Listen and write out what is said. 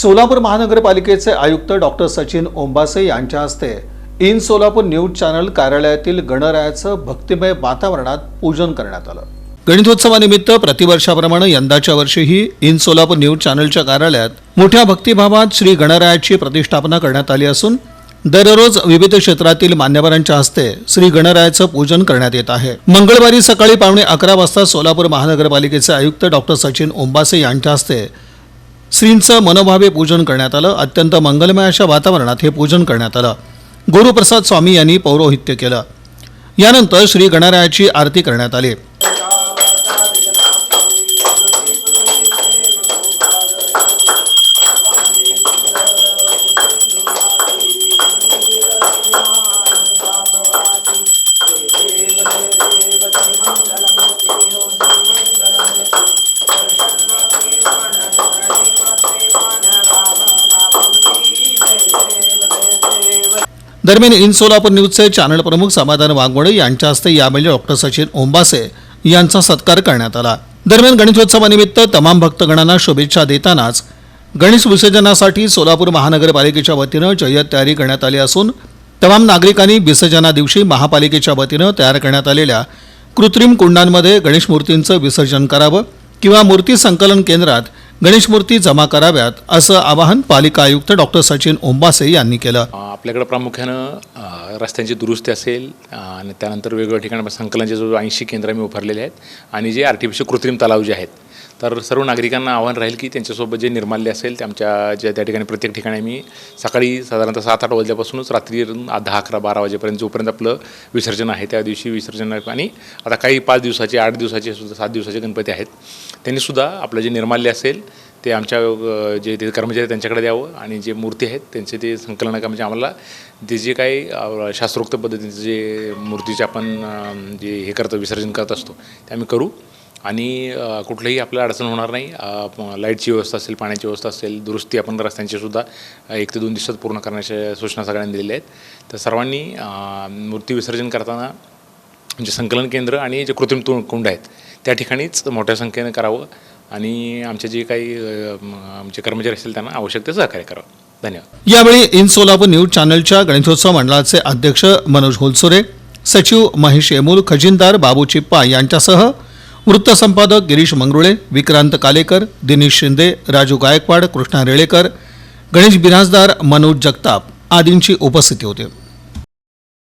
सोलापूर महानगरपालिकेचे आयुक्त डॉक्टर सचिन ओंबासे यांच्या हस्ते इन सोलापूर न्यूज चॅनल कार्यालयातील गणरायाचं भक्तिमय वातावरणात पूजन करण्यात आलं. गणितोत्सवानिमित्त प्रतिवर्षाप्रमाणे यंदाच्या वर्षीही इन सोलापूर न्यूज चॅनलच्या कार्यालयात मोठ्या भक्तिभावात श्री गणरायाची प्रतिष्ठापना करण्यात आली असून दररोज विविध क्षेत्रातील मान्यवरांच्या हस्ते श्री गणरायाचं पूजन करण्यात येत आहे. मंगळवारी सकाळी पावणे अकरा वाजता सोलापूर महानगरपालिकेचे आयुक्त डॉक्टर सचिन ओंबासे यांच्या हस्ते श्रींचं मनोभावे पूजन करण्यात आलं. अत्यंत मंगलमय अशा वातावरणात हे पूजन करण्यात आलं. गुरुप्रसाद स्वामी यांनी पौरोहित्य केलं. यानंतर श्री गणरायाची आरती करण्यात आली. दरम्यान इन सोलापूर न्यूजचे चॅनल प्रमुख समाधान वाघमोडे यांच्या हस्ते यावेळी डॉक्टर सचिन ओंबासे यांचा सत्कार करण्यात आला. दरम्यान गणेशोत्सवानिमित्त तमाम भक्तगणांना शुभेच्छा देतानाच गणेश विसर्जनासाठी सोलापूर महानगरपालिकेच्या वतीनं जय्यत तयारी करण्यात आली असून तमाम नागरिकांनी विसर्जना दिवशी महापालिकेच्या वतीनं तयार करण्यात आलेल्या कृत्रिम कुंडांमध्ये गणेश मूर्तींचं विसर्जन करावं किंवा मूर्ती संकलन केंद्रात गणेश मूर्ती जमा कराव्यात असं आवाहन पालिका आयुक्त डॉक्टर सचिन ओंबासे यांनी केलं. आपल्याकडे आपल्याकडं प्रामुख्यानं रस्त्यांची दुरुस्ती असेल आणि त्यानंतर वेगवेगळ्या ठिकाणी संकलनचे जो ऐंशी केंद्र आम्ही उभारलेले आहेत आणि जे आर्टिफिशियल कृत्रिम तलाव जे आहेत तर सर्व नागरिकांना आव्हान राहील की त्यांच्यासोबत जे निर्माल्य असेल ते आमच्या ज्या त्या ठिकाणी प्रत्येक ठिकाणी आम्ही सकाळी साधारणतः सात आठ वाजल्यापासूनच रात्री दहा अकरा बारा वाजेपर्यंत जोपर्यंत आपलं विसर्जन आहे त्या दिवशी विसर्जन आणि आता काही पाच दिवसाचे आठ दिवसाचे सुद्धा सात दिवसाचे गणपती आहेत. त्यांनीसुद्धा आपलं जे निर्माल्य असेल ते आमच्या जे ते कर्मचारी त्यांच्याकडे द्यावं आणि जे मूर्ती आहेत त्यांचे ते संकलन का म्हणजे आम्हाला ते जे काही शास्त्रोक्त पद्धतीचं जे मूर्तीचे आपण जे हे करतो विसर्जन करत असतो ते आम्ही करू. आणि कुठलंही आपल्याला अडचण होणार नाही. लाईटची व्यवस्था असेल पाण्याची व्यवस्था असेल दुरुस्ती आपण रस्त्यांचीसुद्धा एक ते दोन दिवसात पूर्ण करण्याच्या सूचना सगळ्यांनी दिलेल्या आहेत. तर सर्वांनी मूर्ती विसर्जन करताना म्हणजे संकलन केंद्र आणि जे कृत्रिम तु कुंड आहेत त्या ठिकाणीच मोठ्या संख्येनं करावं आणि आमचे जे काही आमचे कर्मचारी असतील त्यांना आवश्यक ते सहकार्य करावं. धन्यवाद. यावेळी इन सोलापूर न्यूज चॅनलच्या गणेशोत्सव मंडळाचे अध्यक्ष मनोज होलसुरे सचिव महेश येमूल खजिनदार बाबू चिप्पा यांच्यासह वृत्तसंपादक गिरीश मंगरुळे विक्रांत कालेकर दिनेश शिंदे राजू गायकवाड कृष्णा रेळेकर गणेश बिराजदार मनोज जगताप आदींची उपस्थिती होती.